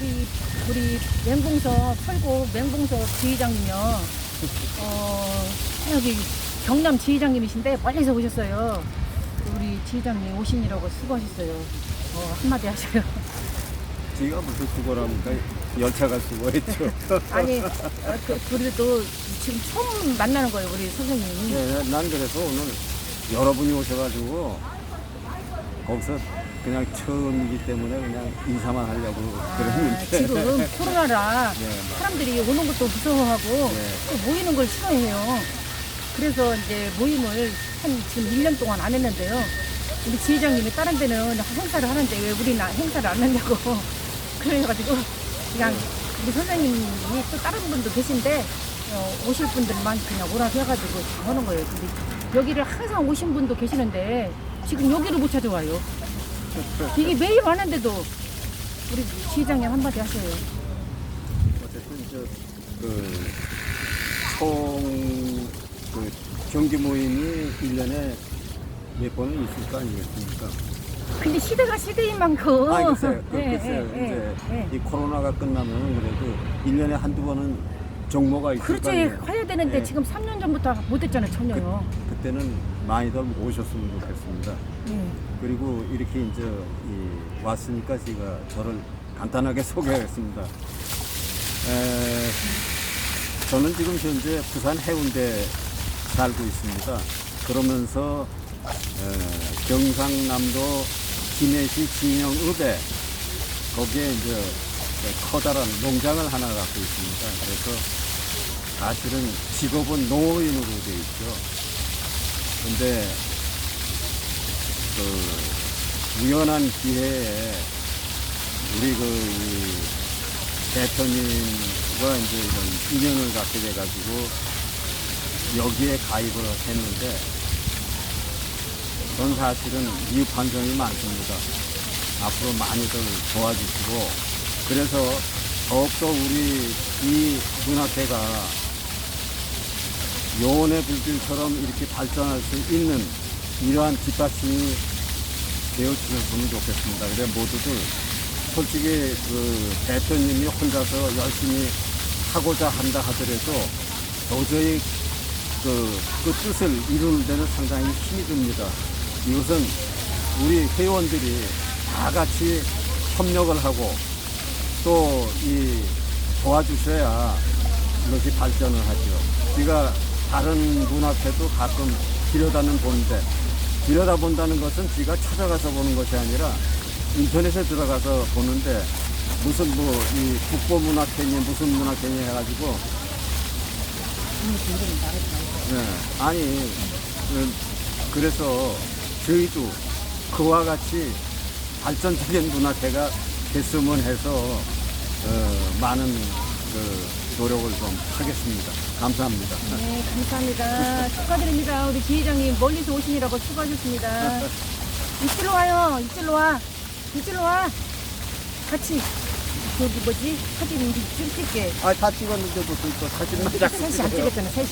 우리 우리 맹봉서 철고 맹봉서 지휘장님요. 어 여기 경남 지휘장님이신데 멀리서 오셨어요. 우리 지휘장님 오신이라고 수고하셨어요. 어 한마디 하셔요. 지가 무슨 수고랍니까? 열차가 수고했죠. 아니 어, 그, 그래도 지금 처음 만나는 거예요 우리 선생님이. 네, 난 그래서 오늘 여러분이 오셔가지고 거기서 그냥 처음이기 때문에 그냥 인사만 하려고 아, 그랬는데 지금 코로나라 네, 뭐. 사람들이 오는 것도 무서워하고 네. 또 모이는 걸 싫어해요. 그래서 이제 모임을 한 지금 1년 동안 안 했는데요. 우리 지회장님이 다른 데는 행사를 하는데 왜 우리는 행사를 안 하냐고. 그래가지고 그냥 우리 선생님이 또 다른 분도 계신데 어, 오실 분들만 그냥 오라 해가지고 다 하는 거예요. 근데 여기를 항상 오신 분도 계시는데 지금 여기를 못 찾아와요. 이게 매일 왔는데도 우리 지회장님 한마디 하세요. 어쨌든 저그총그 경기 모임이 1년에 몇 번은 있을 거 아니겠습니까? 근데 시대가 시대인 만큼. 아, 글쎄요. 그, 예, 글쎄요. 예, 이제 예, 예. 이 코로나가 끝나면 그래도 1년에 한두 번은 정모가 있을 그렇지 거 아니에요. 해야 되는데 예. 지금 3년 전부터 못했잖아요 전혀요. 그때는 많이들 오셨으면 좋겠습니다. 예. 그리고 이렇게 이제 이 왔으니까 제가 저를 간단하게 소개하겠습니다. 에, 저는 지금 현재 부산 해운대 살고 있습니다. 그러면서 에, 경상남도 김해시 진영읍에 거기에 이제 커다란 농장을 하나 갖고 있습니다. 그래서 사실은 직업은 농업인으로 되어 있죠. 근데 그 우연한 기회에 우리 그이 대표님과 이제 이런 인연을 갖게 돼가지고 여기에 가입을 했는데 전 사실은 이웃 환경이 많습니다. 앞으로 많이들 도와주시고 그래서 더욱더 우리 이 문학회가 요원의 불길처럼 이렇게 발전할 수 있는 이러한 뒷받침이 되어주셨으면 좋겠습니다. 그래 모두들 솔직히 그 대표님이 혼자서 열심히 하고자 한다 하더라도 도저히 그, 그 뜻을 이루는 데는 상당히 힘이 듭니다. 이것은 우리 회원들이 다 같이 협력을 하고 또 이 도와주셔야 이것이 발전을 하죠. 우리가 다른 문학회도 가끔 들여다는 보는데 들여다 본다는 것은 지가 찾아가서 보는 것이 아니라 인터넷에 들어가서 보는데 무슨 뭐 이 국보문학회니 무슨 문학회니 해가지고. 네, 아니 음, 그래서 저희도 그와 같이 발전적인 문학회가 됐으면 해서 어, 많은 그 노력을 좀 하겠습니다. 감사합니다. 네 감사합니다. 축하드립니다. 우리 지회장님 멀리서 오시느라고 수고하셨습니다. 이쪽으로 와요. 이쪽으로 와. 이쪽으로 와. 같이 저기 뭐지 사진 우리 찍- 찍게. 아, 다 찍었는데도 또 사진만 셋이 안 찍었잖아 셋이.